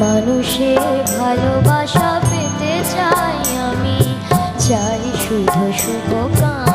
মানুষের ভালোবাসা পেতে চাই আমি। চাই শুধু শুভ কাম